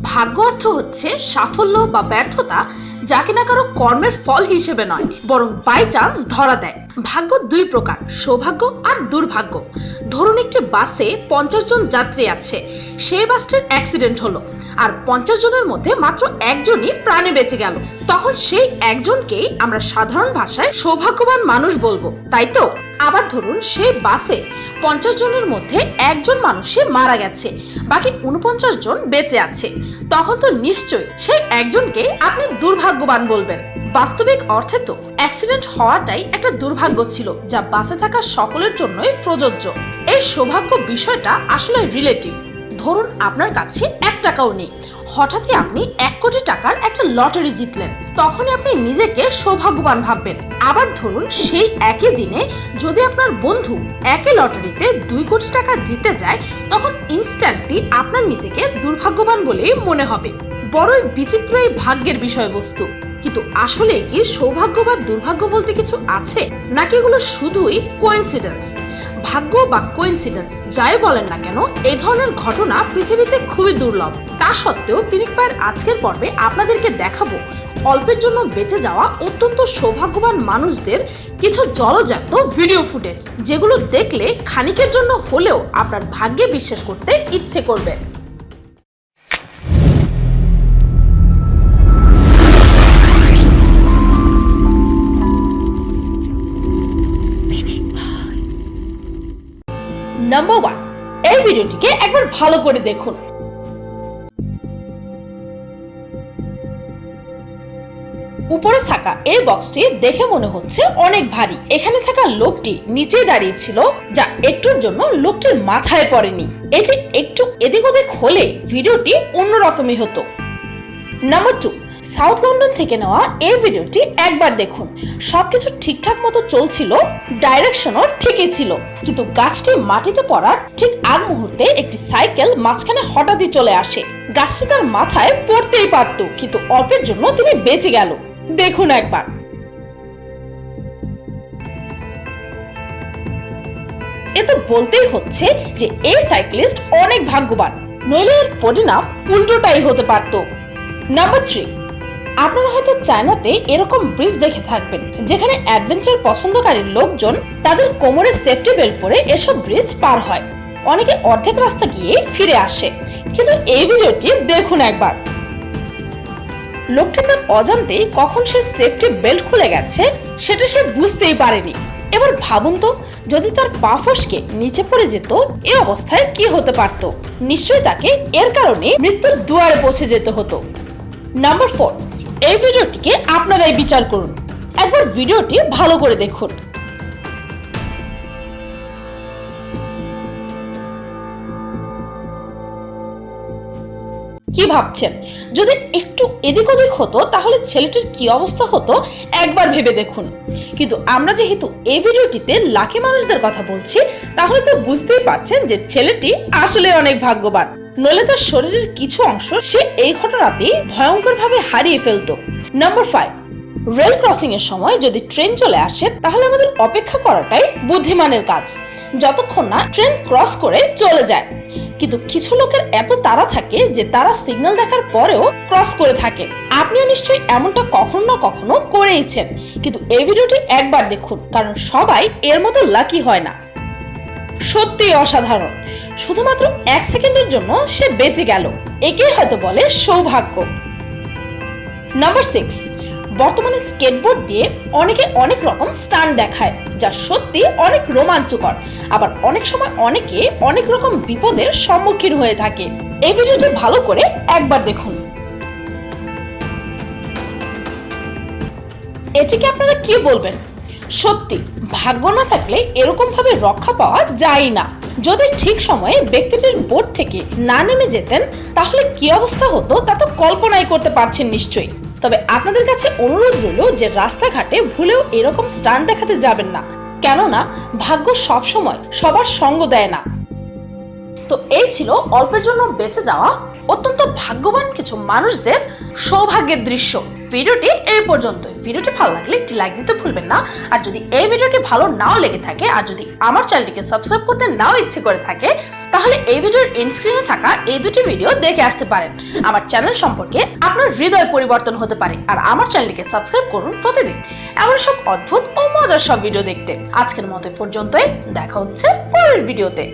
ভাগ্য অর্থ হচ্ছে সাফল্য বা ব্যর্থতা, যা কিনা কারও কর্মের ফল হিসেবে নয়, বরং বাই চান্স ধরা দেয়। ভাগ্য দুই প্রকার, সৌভাগ্য আর দুর্ভাগ্য। ধরুন একটি বাসে পঞ্চাশ জন যাত্রী আছে, সেই বাসটির অ্যাক্সিডেন্ট হলো, আর পঞ্চাশ জনের মধ্যে মাত্র একজনই প্রাণে বেঁচে গেল। তখন সেই একজনকেই আমরা সাধারণ ভাষায় সৌভাগ্যবান মানুষ বলব, তাই তো? আবার ধরুন সেই বাসে পঞ্চাশ জনের মধ্যে একজন মানুষে মারা গেছে, বাকি উনপঞ্চাশ জন বেঁচে আছে। তখন তো নিশ্চয়ই সেই একজনকে আপনি দুর্ভাগ্যবান বলবেন। বাস্তবিক অর্থে তো অ্যাক্সিডেন্ট হওয়াটাই একটা দুর্ভাগ্য ছিল, যা বাসে থাকা সকলের জন্যই প্রযোজ্য। এই সৌভাগ্য বিষয়টা আসলে রিলেটিভ ধরুন আপনার কাছে এক টাকাও নেই। হঠাৎই আপনি এক কোটি টাকার একটা লটারি জিতলেন। তখনই আপনি নিজেকে সৌভাগ্যবান ভাববেন। আবার ধরুন সেই একই দিনে যদি আপনার বন্ধু একই লটারিতে দুই কোটি টাকা জিতে যায়, তখন ইনস্ট্যান্টলি আপনার নিজেকে দুর্ভাগ্যবান বলেই মনে হবে। বড়ই বিচিত্র এই ভাগ্যের বিষয়বস্তু। কিন্তু আসলে কি সৌভাগ্য বা দুর্ভাগ্য বলতে কিছু আছে? নাকি এগুলো শুধুই কোইন্সিডেন্স ভাগ্য বা কোইন্সিডেন্স যাই বলেন না কেন, এই ধরনের ঘটনা পৃথিবীতে খুবই দুর্লভ। তা সত্ত্বেও পিনিক পায়ের আজকের পর্বে আপনাদেরকে দেখাবো, অল্পের জন্য বেঁচে যাওয়া অত্যন্ত সৌভাগ্যবান মানুষদের কিছু জলজাত ভিডিও ফুটেজ যেগুলো দেখলে খানিকের জন্য হলেও আপনার ভাগ্যে বিশ্বাস করতে ইচ্ছে করবে। নাম্বার ওয়ান এই ভিডিওটিকে একবার ভালো করে দেখুন। উপরে থাকা এই বক্সটি দেখে মনে হচ্ছে অনেক ভারী। এখানে থাকা লোকটি নিচে দাঁড়িয়ে ছিল, যা একটুর জন্য লোকটির মাথায় পড়েনি। এটি একটু এদিক ওদিক হলে ভিডিওটি অন্যরকমই হতো। নাম্বার টু সাউথ লন্ডন থেকে নেওয়া এই ভিডিওটি একবার দেখুন। সবকিছু ঠিকঠাক মতো চলছিল, ডাইরেকশনও ঠিকই ছিল। কিন্তু গাছটি মাটিতে পড়ার ঠিক আগ মুহূর্তে একটি সাইকেল মাঝখানে হঠাৎই চলে আসে। গাছটি তার মাথায় পড়তেই পারত, কিন্তু অল্পের জন্য তিনি বেঁচে গেল। দেখুন একবার। এ তো বলতেই হচ্ছে যে এই সাইক্লিস্ট অনেক ভাগ্যবান, নইলে এর পরিণাম উল্টোটাই হতে পারত। Number three. আপনারা হয়তো চায়নাতে এরকম ব্রিজ দেখে থাকবেন, যেখানে অ্যাডভেঞ্চার পছন্দকারী লোকজন তাদের কোমরে সেফটি বেল্ট পরে এসব ব্রিজ পার হয়। অনেকে অর্ধেক রাস্তা গিয়ে ফিরে আসে, কিন্তু এই ভিডিওটি দেখুন একবার। লোকটি তার অজান্তেই কখন সে সেফটি বেল্ট খুলে গেছে, সেটা সে বুঝতেই পারেনি। এবার ভাবুন তো, যদি তার পা ফসকে নিচে পড়ে যেত, এ অবস্থায় কি হতে পারত? নিশ্চয়ই তাকে এর কারণে মৃত্যুর দুয়ারে পৌঁছে যেতে হতো। নাম্বার ফোর এই ভিডিওটিকে আপনারাই বিচার করুন। একবার ভিডিওটি ভালো করে দেখুন। কি ভাবছেন? যদি একটু এদিক ওদিক হতো, তাহলে ছেলেটির কি অবস্থা হতো, একবার ভেবে দেখুন। কিন্তু আমরা যেহেতু এই ভিডিওটিতে লাখে মানুষদের কথা বলছি, তাহলে তো বুঝতেই পারছেন যে ছেলেটি আসলে অনেক ভাগ্যবান। নইলে তার শরীরের কিছু অংশ সে এই ঘটনাতেই ভয়ঙ্করভাবে হারিয়ে ফেলতো। নাম্বার ফাইভ রেল ক্রসিং এর সময় যদি ট্রেন চলে আসে, তাহলে আমাদের অপেক্ষা করাটাই বুদ্ধিমানের কাজ। যতক্ষণ না ট্রেন ক্রস করে চলে যায়। কিন্তু কিছু লোকের এত তাড়া থাকে যে তারা সিগন্যাল দেখার পরেও ক্রস করে থাকে। আপনিও নিশ্চয়ই এমনটা কখনো না কখনো করেইছেন। কিন্তু এই ভিডিওটি একবার দেখুন, কারণ সবাই এর মতো লাকি হয় না। সত্যি অসাধারণ। শুধুমাত্র এক সেকেন্ডের জন্য সে বেঁচে গেল। একেই হয়তো বলে সৌভাগ্য। নাম্বার সিক্স, বর্তমানে স্কেটবোর্ড দিয়ে অনেকে অনেক রকম স্টান দেখায়, যা সত্যি অনেক রোমাঞ্চকর। আবার অনেক সময় অনেকে অনেক রকম বিপদের সম্মুখীন হয়ে থাকে। এই ভিডিওটি ভালো করে একবার দেখুন। এটিকে আপনারা কি বলবেন? সত্যি। ভাগ্য না থাকলে এরকম ভাবে রক্ষা পাওয়া যায় না। যদি ঠিক সময়ে ব্যক্তিটির বোর্ড থেকে না নেমে যেতেন, তাহলে কি অবস্থা হতো তা তো কল্পনাই করতে পারছেন নিশ্চয়ই। তবে আপনাদের কাছে অনুরোধ রইল যে রাস্তাঘাটে ভুলেও এরকম স্টান দেখাতে যাবেন না। কেননা, ভাগ্য সবসময় সবার সঙ্গ দেয় না। তো এই ছিল অল্পের জন্য বেঁচে যাওয়া অত্যন্ত ভাগ্যবান কিছু মানুষদের সৌভাগ্যের দৃশ্য। ভিডিওটি এই পর্যন্তই। ভিডিওটি ভালো লাগলে একটি লাইক দিতে ভুলবেন না। আর যদি এই ভিডিওটি ভালো নাও লেগে থাকে, আর যদি আমার চ্যানেলটিকে সাবস্ক্রাইব করতে নাও ইচ্ছে করে থাকে, তাহলে এই ভিডিওর ইনস্ক্রিনে থাকা এই দুটি ভিডিও দেখে আসতে পারেন। আমার চ্যানেল সম্পর্কে আপনার হৃদয় পরিবর্তন হতে পারে, আর আমার চ্যানেলটিকে সাবস্ক্রাইব করুন প্রতিদিন। এমন সব অদ্ভুত ও মজার সব ভিডিও দেখতে। আজকের মতো পর্যন্তই। দেখা হচ্ছে পরের ভিডিওতে